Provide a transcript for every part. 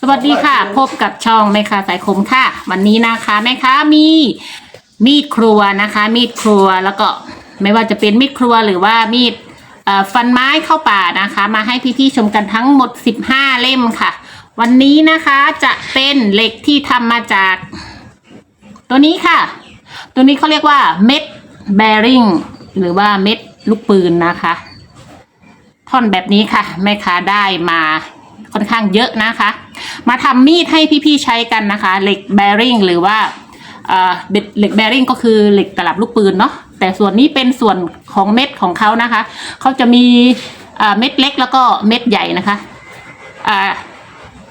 สวัสดีค่ะ พบกับช่องแม่ค้าสายคมค่ะ วันนี้นะคะแม่ค้ามีมีดครัวนะคะ มีดครัวแล้วก็ไม่ว่าจะเป็นมีดครัวหรือว่ามีดฟันไม้เข้าป่านะคะ มาให้พี่ๆชมกันทั้งหมด 15 เล่มค่ะ วันนี้นะคะจะเป็นเหล็กที่ทำมาจาก ตัวนี้ค่ะ ตัวนี้เขาเรียกว่าเม็ดแบริงหรือว่าเม็ดลูกปืนนะคะ ท่อนแบบนี้ค่ะแม่ค้าได้มาค่อนข้างเยอะนะคะ มาทำมีดให้พี่ๆใช้กันนะคะเหล็กแบริงหรือว่าเอ่อเหล็กแบริงก็คือเหล็กตลับลูกปืนเนาะแต่ส่วนนี้เป็นส่วนของเม็ดของเขานะคะเขาจะมีเม็ดเล็กแล้วก็เม็ดใหญ่นะคะ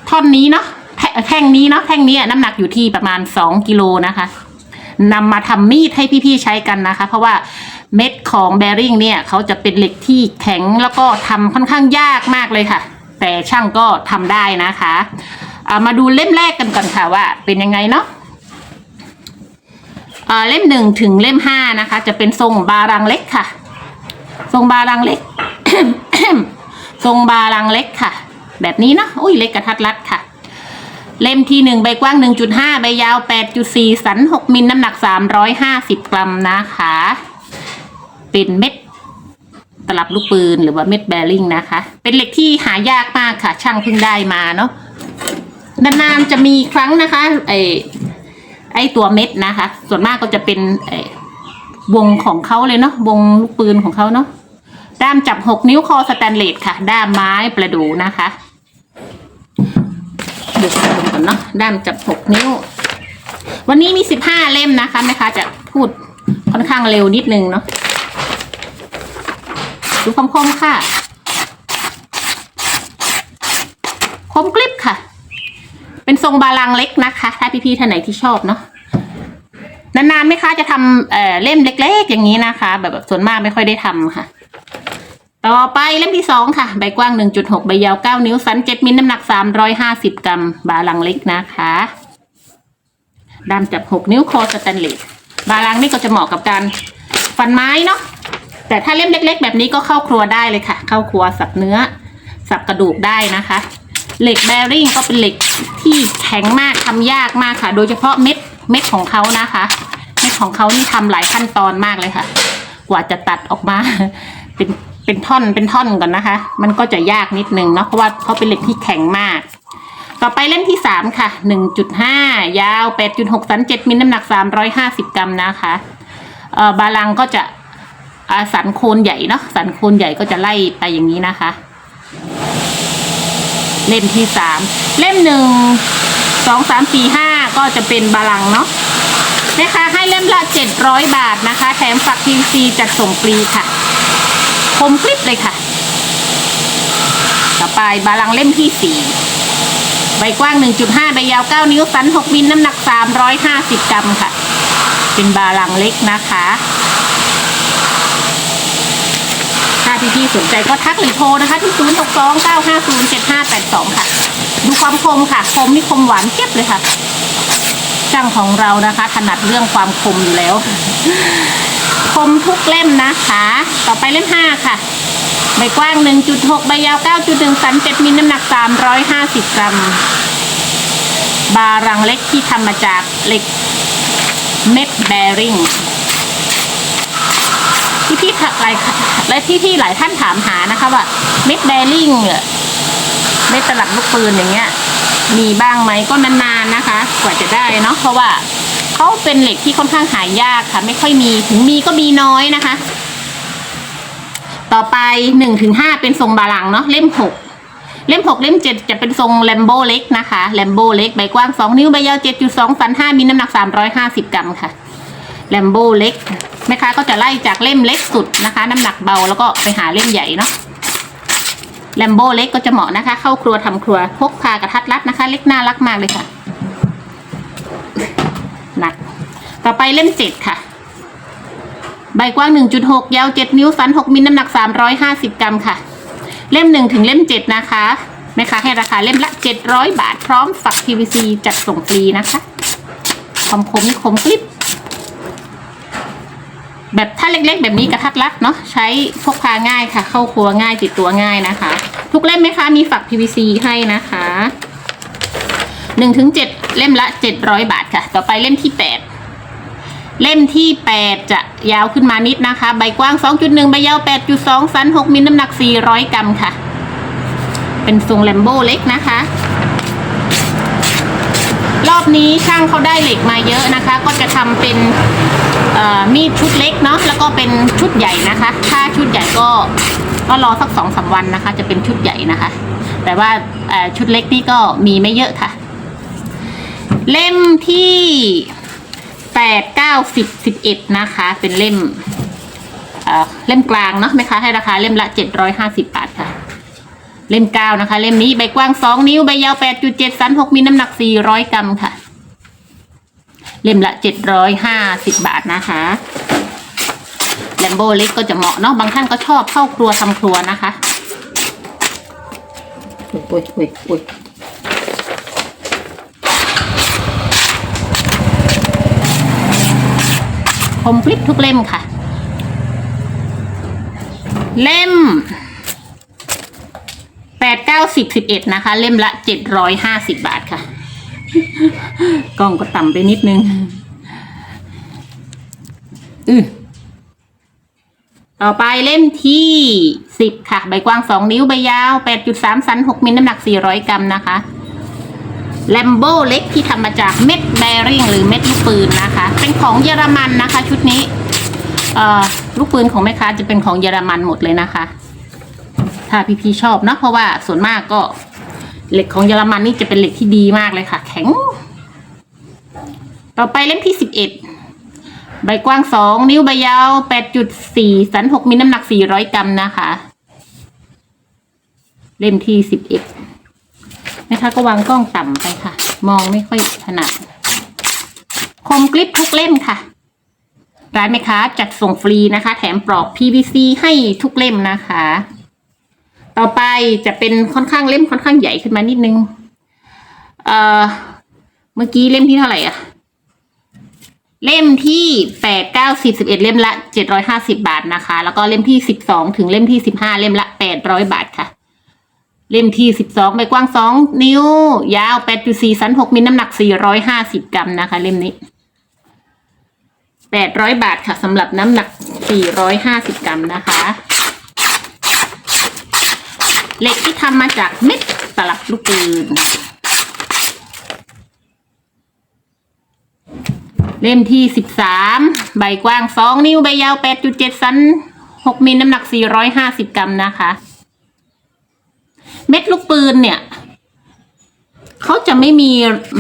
ท่อนนี้เนาะแท่แท่งนี้เนาะแท่งนี้น้ำหนักอยู่ที่ประมาณ 2 กิโลนะคะนำมาทำมีดให้พี่ๆใช้กันนะคะ เพราะว่า เม็ดของแบริ่งเนี่ยเขาจะเป็นเหล็กที่แข็งแล้วก็ทำค่อนข้างยากมากเลยค่ะ แต่ช่างก็ทำได้นะคะามาดูเล่มแรกกันก่อนค่ะว่าเป็นยังไงเนาะเล่มหนึ่งถึงเล่มห้านะคะ จะเป็นทรงบารังเล็กค่ะ ทรงบารังเล็ก ทรงบารังเล็กค่ะ แบบนี้เนาะอุ้ยเล็กกระทัดรัดค่ะ เล่มที่หนึ่งใบกว้าง1.5ใบยาว8.4สัน6มิลน้ำหนัก350กรัมนะคะ เป็นเม็ดตลับลูกปืนหรือว่าเม็ดแบริ่งนะคะ เป็นเหล็กที่หายากมากค่ะ ช่างเพิ่งได้มาเนาะนานๆจะมีครั้งนะคะ ไอไอตัวเม็ดนะคะ ส่วนมากก็จะเป็นไอวงของเขาเลยเนาะวงลูกปืนของเขาเนาะด้ามจับหกนิ้วคอสแตนเลสค่ะ ด้ามไม้ประดูนะคะดูกันก่อนเนาะด้ามจับหกนิ้ว วันนี้มีสิบห้าเล่มนะคะแม่ค้าจะพูดค่อนข้างเร็วนิดนึงเนาะ ดูคมๆค่ะ คมกลิบค่ะ เป็นทรงบาลังเล็กนะคะ ถ้าพี่ๆท่านไหนที่ชอบเนาะนานๆไหมคะจะทำเเล่มเล็ก ๆ อย่างนี้นะคะ แบบแบบส่วนมากไม่ค่อยได้ทำค่ะ ต่อไปเล่มที่สองค่ะ ใบกว้าง 1.6 ใบยาว 9 นิ้วสัน 7 มิลน้ำหนัก 350 กรัม บาลังเล็กนะคะด้ามจับ 6 นิ้วคอสแตนเลสบาลังนี่ก็จะเหมาะกับการฟันไม้เนาะ แต่ถ้าเล่มเล็ก ๆ แบบนี้ก็เข้าครัวได้เลยค่ะ เข้าครัวสับเนื้อ สับกระดูกได้นะคะ เหล็กแบริ่งก็เป็นเหล็กที่แข็งมากทำยากมากค่ะ โดยเฉพาะเม็ดเม็ดของเขานะคะ เม็ดของเขานี่ทำหลายขั้นตอนมากเลยค่ะ กว่าจะตัดออกมาเป็นเป็นท่อนเป็นท่อนก่อนนะคะ มันก็จะยากนิดนึงเนาะเพราะว่าเขาเป็นเหล็กที่แข็งมาก ต่อไปเล่มที่สามค่ะหนึ่งจุดห้ายาวแปดจุดหกสันเจ็ดมิลน้ำหนักสามร้อยห้าสิบกรัมนะคะเอ่อบาลังก็จะ สันโคนใหญ่เนาะสันโคนใหญ่ก็จะไล่ไปอย่างนี้นะคะ เล่มที่สามเล่มหนึ่งสองสามสี่ห้าก็จะเป็นบาลังเนาะนะคะให้เล่มละเจ็ดร้อยบาทนะคะ แถมฝักทีซีจัดส่งฟรีค่ะ คมคลิปเลยค่ะ ต่อไปบาลังเล่มที่สี่ใบกว้าง 1.5 ใบยาว 9 นิ้ว สัน 6 มิล น้ำหนัก 350 กรัมค่ะ เป็นบาลังเล็กนะคะ พี่ๆสนใจก็ทักหรือโทรนะคะที่ 0 6 2 9 5 0 7 5 8 2 ค่ะ ดูความคมค่ะ คมนี่คมหวานเจี๊ยบเลยค่ะช่างของเรานะคะ ถนัดเรื่องความคมอยู่แล้ว คมทุกเล่มนะคะ ต่อไปเล่ม 5 ค่ะใบกว้าง 1.6 ใบยาว 9.1 สัน 7 มิลน้ำหนัก 350 กรัม บารังเล็กที่ทำมาจากเหล็กเม็ดแบริ่ง ที่หลายและที่ที่หลายท่านถามหานะคะว่าเม็ดแบริ่งเม็ดตลับลูกปืนอย่างเงี้ย มีบ้างไหมก็นานๆนะคะ กว่าจะได้เนาะเพราะว่าเขาเป็นเหล็กที่ค่อนข้างหายากค่ะ ไม่ค่อยมีถึงมีก็มีน้อยนะคะ ต่อไปหนึ่งถึงห้าเป็นทรงบาลังเนาะเล่มหกเล่มหกเล่มเจ็ดจะเป็นทรงแลมโบเล็กนะคะแลมโบเล็กใบกว้างสองนิ้วใบยาวเจ็ดจุดสองสันห้ามิลน้ำหนักสามร้อยห้าสิบกรัมค่ะ แลมโบเล็กแม่ค้าก็จะไล่จากเล่มเล็กสุดนะคะ น้ำหนักเบาแล้วก็ไปหาเล่มใหญ่เนาะแลมโบเล็กก็จะเหมาะนะคะ เข้าครัวทำครัวพกพากระทัดรัดนะคะ เล็กน่ารักมากเลยค่ะหนักต่อไปเล่มเจ็ดค่ะ ใบกว้าง 1.6 ยาว 7 นิ้วสัน 6มิลน้ำหนัก 350 กรัมค่ะ เล่ม 1 ถึงเล่ม 7 นะคะแม่ค้าให้ราคาเล่มละ 700 บาทพร้อมฝัก PVC จัดส่งฟรีนะคะคมคมนี่คมกลิบ แบบถ้าเล็กๆ แบบนี้กระทัดรัดเนาะใช้พกพาง่ายค่ะ เข้าครัวง่ายติดตัวง่ายนะคะ ทุกเล่มไหมคะมีฝัก PVC ให้นะคะหนึ่งถึงเจ็ดเล่มละเจ็ดร้อยบาทค่ะ ต่อไปเล่มที่แปดเล่มที่แปดจะยาวขึ้นมานิดนะคะ ใบกว้าง2.1ใบยาว8.2สัน6มิลน้ำหนัก400กรัมค่ะ เป็นทรงแลมโบ้เล็กนะคะ รอบนี้ช่างเขาได้เหล็กมาเยอะนะคะ ก็จะทำเป็นมีดชุดเล็กเนาะแล้วก็เป็นชุดใหญ่นะคะ ถ้าชุดใหญ่ก็ก็รอสักสองสามวันนะคะ จะเป็นชุดใหญ่นะคะ แต่ว่าชุดเล็กนี่ก็มีไม่เยอะค่ะ เล่มที่แปดเก้าสิบสิบเอ็ดนะคะ เป็นเล่มเเล่มกลางเนาะไหมคะให้ราคาเล่มละเจ็ดร้อยห้าสิบบาทค่ะ เล่มเก้านะคะ เล่มนี้ใบกว้างสองนิ้วใบยาวแปดจุดเจ็ดสันหกมีน้ำหนักสี่ร้อยกรัมค่ะ เล่มละเจ็ดร้อยห้าสิบบาทนะคะแลมโบเล็กก็จะเหมาะเนาะบางท่านก็ชอบเข้าครัวทำครัวนะคะอุ้ยอุ้ยอุ้ยอุ้ยคมกลิปทุกเล่มค่ะ เล่ม ดเก้าสิบสิบเอ็ดนะคะ เล่มละเจ็ดร้อยห้าสิบบาทค่ะ กล้องก็ต่ำไปนิดนึงอือต่อไปเล่มที่สิบค่ะ ใบกว้างสองนิ้วใบยาวแปดจุดสามสันหกมิลน้ำหนักสี่ร้อยกรัมนะคะแลมโบเล็กที่ทำมาจากเม็ดแบริ่งหรือเม็ดลูกปืนนะคะ เป็นของเยอรมันนะคะ ชุดนี้ลูกปืนของแม่ค้าจะเป็นของเยอรมันหมดเลยนะคะ ถ้าพี่ๆชอบนะเพราะว่าส่วนมากก็เหล็กของเยอรมันนี่จะเป็นเหล็กที่ดีมากเลยค่ะ แข็ง ต่อไปเล่มที่สิบเอ็ดใบกว้างสองนิ้วใบยาวแปดจุดสี่สันหกมีน้ำหนักสี่ร้อยกรัมนะคะ เล่มที่สิบเอ็ดนะคะก็วางกล้องต่ำไปค่ะ มองไม่ค่อยถนัดคมกริปทุกเล่มค่ะ ร้านแม่ค้าจัดส่งฟรีนะคะ แถมปลอก PVC ให้ทุกเล่มนะคะ ต่อไปจะเป็นค่อนข้างเล่มค่อนข้างใหญ่ขึ้นมานิดนึง เอ่อ เมื่อกี้เล่มที่เท่าไหร่อะเล่มที่แปดเก้าสิบสิบเอ็ดเล่มละเจ็ดร้อยห้าสิบาทนะคะ แล้วก็เล่มที่สิบสองถึงเล่มที่สิบห้าเล่มละแปดร้อยบาทค่ะ เล่มที่สิบสองใบกว้างสองนิ้ว ยาวแปดจุดสี่สันหกมิลน้ำหนักสี่ร้อยห้าสิบกรัมนะคะ เล่มนี้แปดร้อยบาทค่ะสำหรับน้ำหนักสี่ร้อยห้าสิบกรัมนะคะ เหล็กที่ทำมาจากเม็ดตลับลูกปืนเล่มที่สิบสามใบกว้างสองนิ้วใบยาวแปดจุดเจ็ดสันหกมิลน้ำหนักสี่ร้อยห้าสิบกรัมนะคะ เม็ดลูกปืนเนี่ยเขาจะไม่มี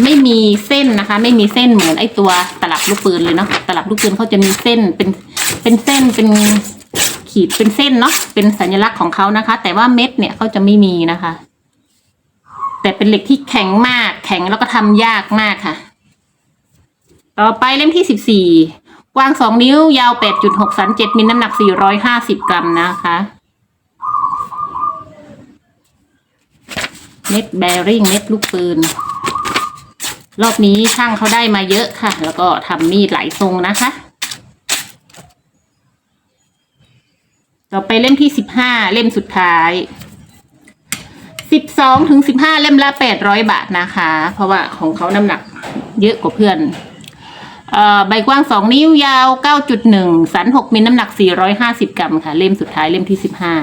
ไม่มีเส้นนะคะ ไม่มีเส้นเหมือนไอตัวตลับลูกปืนเลยเนาะตลับลูกปืนเขาจะมีเส้นเป็นเป็นเส้นเป็น ขีดเป็นเส้นเนาะเป็นสัญลักษณ์ของเขานะคะ แต่ว่าเม็ดเนี่ยเขาจะไม่มีนะคะ แต่เป็นเหล็กที่แข็งมาก แข็งแล้วก็ทำยากมากค่ะ ต่อไปเล่มที่สิบสี่กว้างสองนิ้วยาวแปดจุดหกสันเจ็ดมิลน้ำหนักสี่ร้อยห้าสิบกรัมนะคะเม็ดแบริ่งเม็ดลูกปืน รอบนี้ช่างเขาได้มาเยอะค่ะ แล้วก็ทำมีดหลายทรงนะคะ ต่อไปเล่มที่สิบห้าเล่มสุดท้ายสิบสองถึงสิบห้าเล่มละแปดร้อยบาทนะคะ เพราะว่าของเขาน้ำหนักเยอะกว่าเพื่อนอใบกว้างสองนิ้วยาวเก้าจุดหนึ่งสันหกมิลน้ำหนักสี่ร้อยห้าสิบกรัมค่ะ เล่มสุดท้ายเล่มที่สิบห้า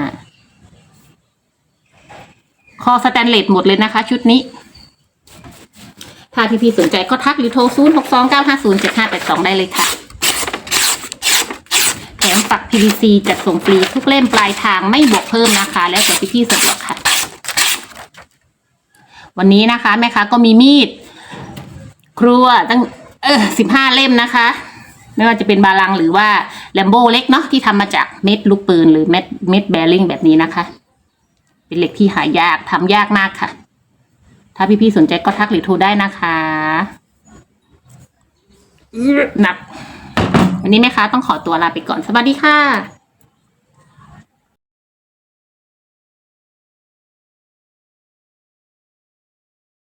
คอสแตนเลสหมดเลยนะคะ ชุดนี้ ถ้าพี่ๆสนใจก็ทักหรือโทร 0 6 2 9 5 0 7 5 8 2 ได้เลยค่ะ ถมปัก PVC จัดส่งฟรีทุกเล่มปลายทางไม่บวกเพิ่มนะคะ แล้วแต่พี่ๆสะดวกค่ะ วันนี้นะคะแม่ค้าก็มีมีด ครัวตั้งเออสิบห้าเล่มนะคะ ไม่ว่าจะเป็นบาลังหรือว่าแลมโบเล็กเนาะที่ทำมาจากเม็ดลูกปืนหรือเม็ดเม็ดแบริ่งแบบนี้นะคะ เป็นเหล็กที่หายากทำยากมากค่ะ ถ้าพี่ๆสนใจก็ทักหรือโทรได้นะคะหนัก วันนี้แม่ค้าต้องขอตัวลาไปก่อนสวัสดีค่ะ